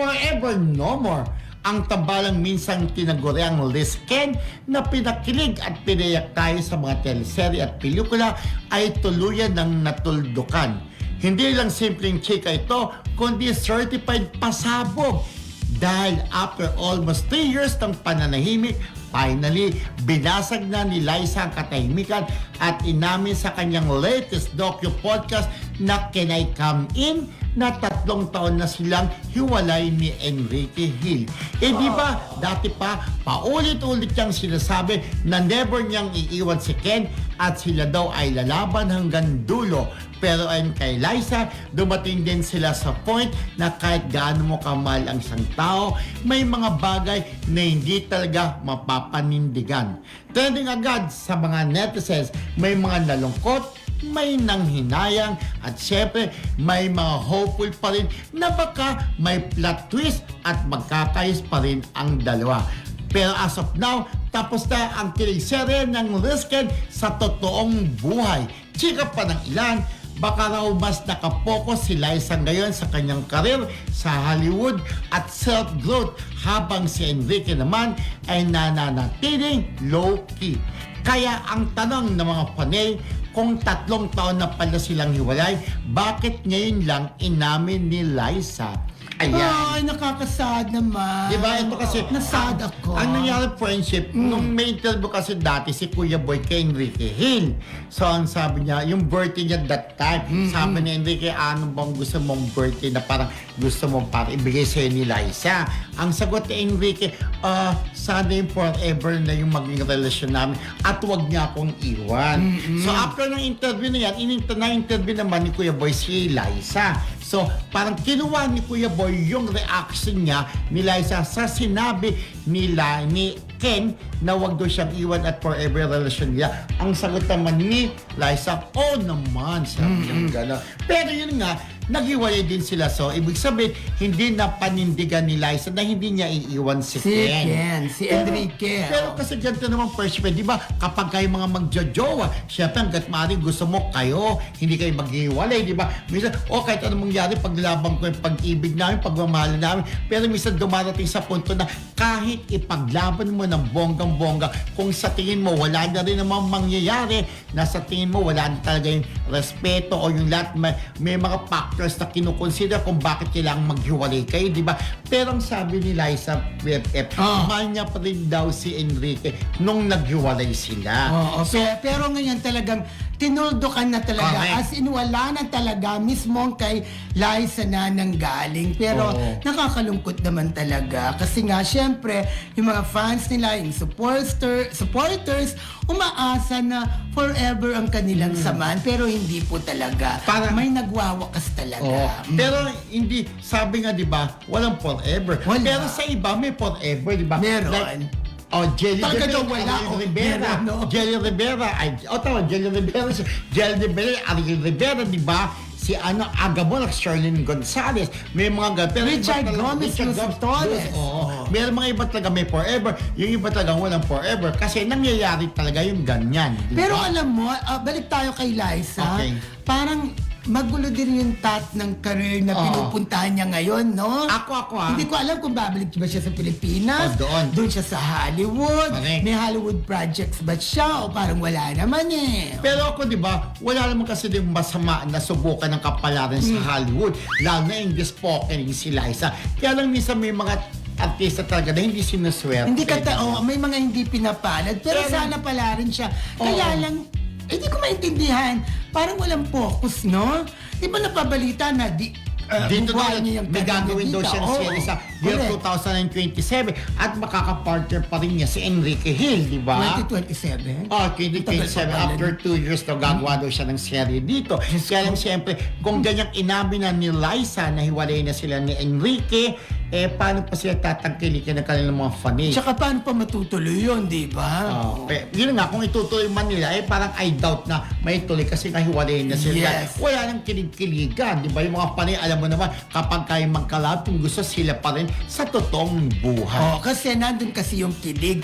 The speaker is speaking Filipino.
Forever No More ang tambalang minsang tinaguri ang Liz na pinakilig at pinayak tayo sa mga teleserye at pelikula ay tuluyan ng natuldukan. Hindi lang simpleng chika ito, kundi certified pasabog. Dahil after almost 3 years ng pananahimik, finally, binasag na ni Liza ang katahimikan at inamin sa kanyang latest docu-podcast na Can I Come In? na tatlong taon na silang hiwalay ni Enrique Hill. Eh di ba, dati pa, paulit-ulit niyang sinasabi na never niyang iiwan si Ken at sila daw ay lalaban hanggang dulo. Pero ayon kay Liza, dumating din sila sa point na kahit gaano mo kamahal ang isang tao, may mga bagay na hindi talaga mapapanindigan. Trending agad sa mga netizens, may mga nalungkot, may nanghinayang at syempre may mga hopeful pa rin na baka may plot twist at magkakayos pa rin ang dalawa. Pero as of now, tapos na ang kilig-serye ng Risken sa totoong buhay. Chika pa ng ilan, baka raw mas nakapokus si Liza ngayon sa kanyang karir sa Hollywood at self-growth habang si Enrique naman ay nananatiling low-key. Kaya ang tanong ng mga panay, kung tatlong taon na pala silang hiwalay, bakit ngayon lang inamin ni Liza? Ayan. Ay, nakakasad naman. Di ba? Ito kasi, Nasad ako. Ang nangyari friendship, nung may interview kasi dati si Kuya Boy kay Enrique Hill. So, ang sabi niya, yung birthday niya that time, sabi ni Enrique, ano bang gusto mong birthday na parang gusto mong para ibigay sa'yo ni Liza? Ang sagot ni Enrique, ah, sana yung forever na yung maging relasyon namin at huwag niya akong iwan. So, after ng interview na yan, ininta na interview naman ni Kuya Boy si Liza. So, parang kinuha ni Kuya Boy yung reaction niya ni Liza sa sinabi nila ni Ken na wag daw siyang iwan at forever relasyon niya. Ang sagot naman ni Liza, oh naman, sabi niya gano'n. Pero yun nga, naghiwalay din sila. So, ibig sabihin, hindi na panindigan ni Liza na hindi niya iiwan si, Si Ken, si Enrique. Pero kasi ganito naman perspective, di ba? Kapag kayo mga magjojowa, syempre hanggat maaari gusto mo kayo, hindi kayo maghiwalay, di ba? Minsan, o kahit anong mangyari, paglabang ko yung pag-ibig namin, pagmamahal namin, pero minsan dumarating sa punto na kahit ipaglaban mo ng bonggang-bongga, kung sa tingin mo wala na rin namang mangyayari, nasa tingin mo wala na talaga yung respeto o yung lahat, may, may mga factors na kinukonsider kung bakit kailangang maghiwalay kayo, di ba? Pero ang sabi ni Liza BFF, Ah. mahal niya pa rin daw si Enrique nung naghiwalay sila. Oo, pe- pero ngayon talagang tinuldukan na talaga. Correct. As in, wala na talaga mismo kay Liza na nanggaling. Pero Oo. nakakalungkot naman talaga. Kasi nga, syempre, yung mga fans nila, yung supporter, supporters, umaasa na forever ang kanilang saman. Pero hindi po talaga. Hmm. Para- May nagwawakas talaga. Oo. Mm. Pero hindi, sabi nga 'di ba, walang forever. Wala. Pero sa iba may forever, 'di ba? Meron. Like, oh, Jelly Talaga Rivera, wala, Ariel oh, Rivera. meron, no? Jelly Rivera, ay, oh, tama, Jelly Rivera. Jelly Rivera, Ariel Rivera, 'di ba? Si ano, Agabon, Sherlyn Gonzalez. May mga ganun. Pero Richard Gomez, Richard Gomez, Torres. Oo. Oo. Meron mga iba talaga may forever. Yung iba talaga walang forever. Kasi nangyayari talaga yung ganyan. di Pero alam mo, ah, balik tayo kay Liza. Okay. Parang magulo din yung tat ng career na Oo. pinupuntahan niya ngayon, no? Ako, ako, ah. Hindi ko alam kung babalik ba siya sa Pilipinas. O, doon. Doon siya sa Hollywood. Correct. May Hollywood projects ba siya? O parang wala naman eh. Pero ako, di ba, wala naman kasi din masama na subukan ng kapalaran Hmm. sa Hollywood. Lalo na English spoken si Liza. Kaya lang minsan may mga artista talaga na hindi sinuswerte. Hindi ka oh, may mga hindi pinapalad. Pero Pero- sana pala rin siya. Kaya Oo. lang, eh, hindi ko maintindihan. Parang walang focus, no? Di ba napabalita na di, ah, Dito na, niya yung may gagawin daw siya ng sa year Correct. 2027 at makakapartner pa rin niya si Enrique Hill, di ba? 2027? Oh, Tagal 2027. pa pala. After two years daw, gagawa daw siya ng serye dito. Kaya lang siyempre, kung ganyang inamin na ni Liza na hiwalay na sila ni Enrique, eh paano pa sila tatangkilikin ng kanilang mga fans? Tsaka paano pa matutuloy yun, di ba? Oh, pe- yun nga, kung itutuloy man nila, eh parang I doubt na may tuloy kasi nga hiwalay na sila. Yes. Wala nang kilig-kiligan, di ba? Yung mga panay, alam mo naman, kapag kayo magkalap, kung gusto sila pa rin sa totoong buhay. Oh, kasi nandun kasi yung kilig.